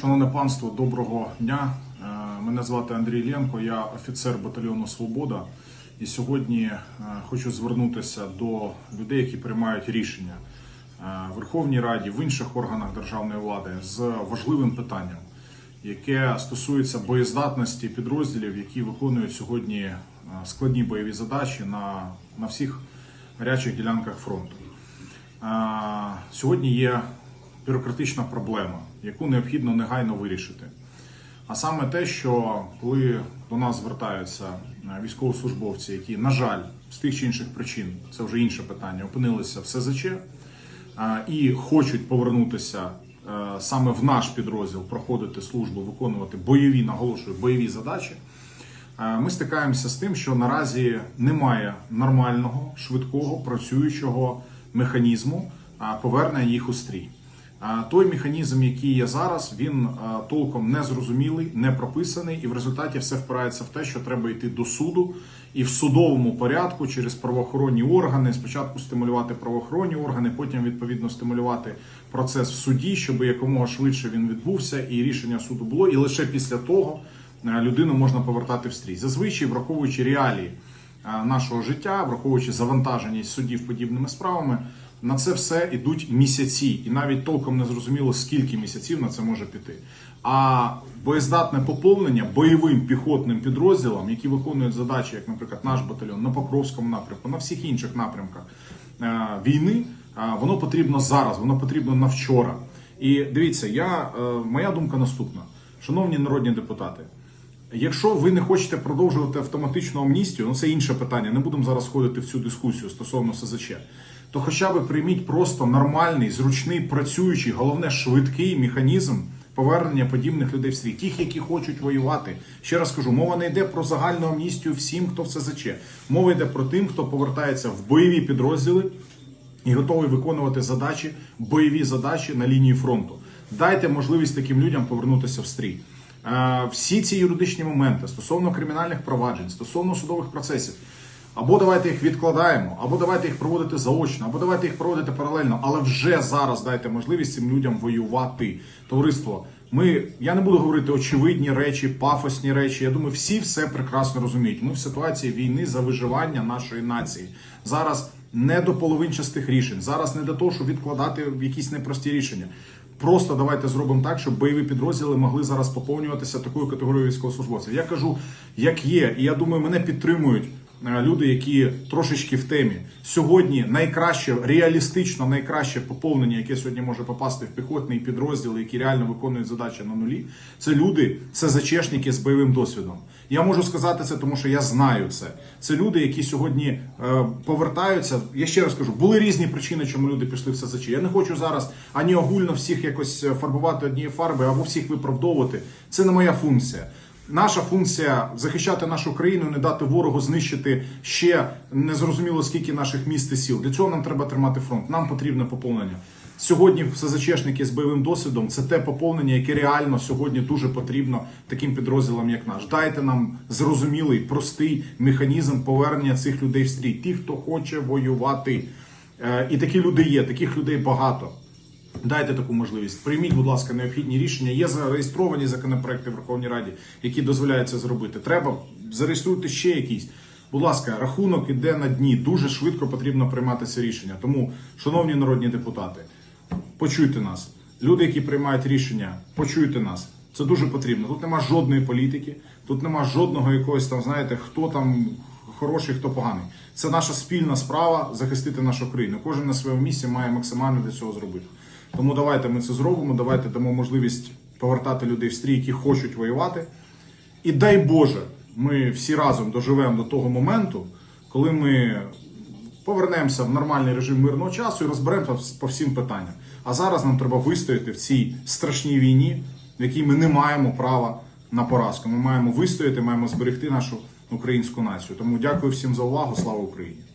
Шановне панство, доброго дня. Е, Мене звати Андрій Ленко, я офіцер батальйону Свобода. І сьогодні е, хочу звернутися до людей, які приймають рішення е, в Верховній Раді, в інших органах державної влади з важливим питанням, яке стосується боєздатності підрозділів, які виконують сьогодні складні бойові задачі на, на всіх гарячих ділянках фронту. Сьогодні є бюрократична проблема, яку необхідно негайно вирішити. А саме те, що коли до нас звертаються е, військовослужбовці, які, на жаль, з тих чи інших причин, це вже інше питання, опинилися в СЗЧ е, і хочуть повернутися е, саме в наш підрозділ, проходити службу, виконувати бойові, наголошую, бойові задачі. Ми стикаємося з тим, що наразі немає нормального, швидкого, працюючого механізму повернення їх у стрій. Той механізм, який є зараз, він е, толком не зрозумілий, не прописаний, і в результаті все впирається в те, що треба йти до суду і в судовому порядку через правоохоронні органи. Спочатку стимулювати правоохоронні органи, потім відповідно стимулювати процес в суді, щоб якомога швидше він відбувся, і рішення суду було. І лише після того е, людину можна повертати в стрій. Зазвичай, враховуючи реалії е, нашого життя, враховуючи завантаженість судів подібними справами. На це все йдуть місяці, і навіть толком не зрозуміло, скільки місяців на це може піти. А боєздатне поповнення бойовим піхотним підрозділам, які виконують задачі, як, наприклад, наш батальйон на Покровському напрямку, на всіх інших напрямках е, війни, е, воно потрібно зараз, воно потрібно на вчора. І дивіться, я, е, моя думка наступна, шановні народні депутати. Якщо ви не хочете продовжувати автоматичну амністію, ну це інше питання. Не будемо зараз входити в цю дискусію стосовно СЗЧ, то хоча б прийміть просто нормальний, зручний, працюючий, головне швидкий механізм повернення подібних людей в світ, тих, які хочуть воювати. Ще раз кажу, мова не йде про загальну амністію всім, хто в СЗЧ. Мова йде про тим, хто повертається в бойові підрозділи і готовий виконувати задачі, бойові задачі на лінії фронту. Дайте можливість таким людям повернутися в стрій. Е, Всі ці юридичні моменти стосовно кримінальних проваджень, стосовно судових процесів. Або давайте їх відкладаємо, або давайте їх проводити заочно, або давайте їх проводити паралельно. Але вже зараз дайте можливість цим людям воювати. Товариство, ми я не буду говорити очевидні речі, пафосні речі. Я думаю, всі все прекрасно розуміють. Ми в ситуації війни за виживання нашої нації. Зараз не до половинчастих рішень, зараз не до того, щоб відкладати якісь непрості рішення. Просто давайте зробимо так, щоб бойові підрозділи могли зараз поповнюватися такою категорією військовослужбовців. Я кажу, як є, і я думаю, мене підтримують люди, які трошечки в темі. Сьогодні найкраще, реалістично найкраще поповнення, яке сьогодні може попасти в піхотний підрозділ, які реально виконують задачі на нулі. Це люди, це зачешники з бойовим досвідом. Я можу сказати це, тому що я знаю це. Це люди, які сьогодні е, повертаються. Я ще раз кажу, були різні причини, чому люди пішли в СЗЧ. Я не хочу зараз ані огульно всіх якось е, фарбувати однією фарбою або всіх виправдовувати. Це не моя функція. Наша функція захищати нашу країну, не дати ворогу знищити ще незрозуміло скільки наших міст і сіл. Для цього нам треба тримати фронт. Нам потрібне поповнення. Сьогодні СЗЧшники з бойовим досвідом це те поповнення, яке реально сьогодні дуже потрібно таким підрозділам, як наш. Дайте нам зрозумілий, простий механізм повернення цих людей в стрій. Ті, хто хоче воювати. Е, І такі люди є, таких людей багато. Дайте таку можливість. Прийміть, будь ласка, необхідні рішення. Є зареєстровані законопроекти в Верховній Раді, які дозволяють це зробити. Треба зареєструйте ще якісь. Будь ласка, рахунок іде на дні. Дуже швидко потрібно приймати це рішення. Тому, шановні народні депутати, почуйте нас. Люди, які приймають рішення, почуйте нас. Це дуже потрібно. Тут нема жодної політики, тут нема жодного якогось там, знаєте, хто там хороший, хто поганий. Це наша спільна справа захистити нашу країну. Кожен на своєму місці має максимально для цього зробити. Тому давайте ми це зробимо. Давайте дамо можливість повертати людей в стрій, які хочуть воювати. І дай Боже, ми всі разом доживемо до того моменту, коли ми повернемося в нормальний режим мирного часу і розберемося по всім питанням. А зараз нам треба вистояти в цій страшній війні, в якій ми не маємо права на поразку. Ми маємо вистояти, маємо зберегти нашу українську націю. Тому дякую всім за увагу. Слава Україні!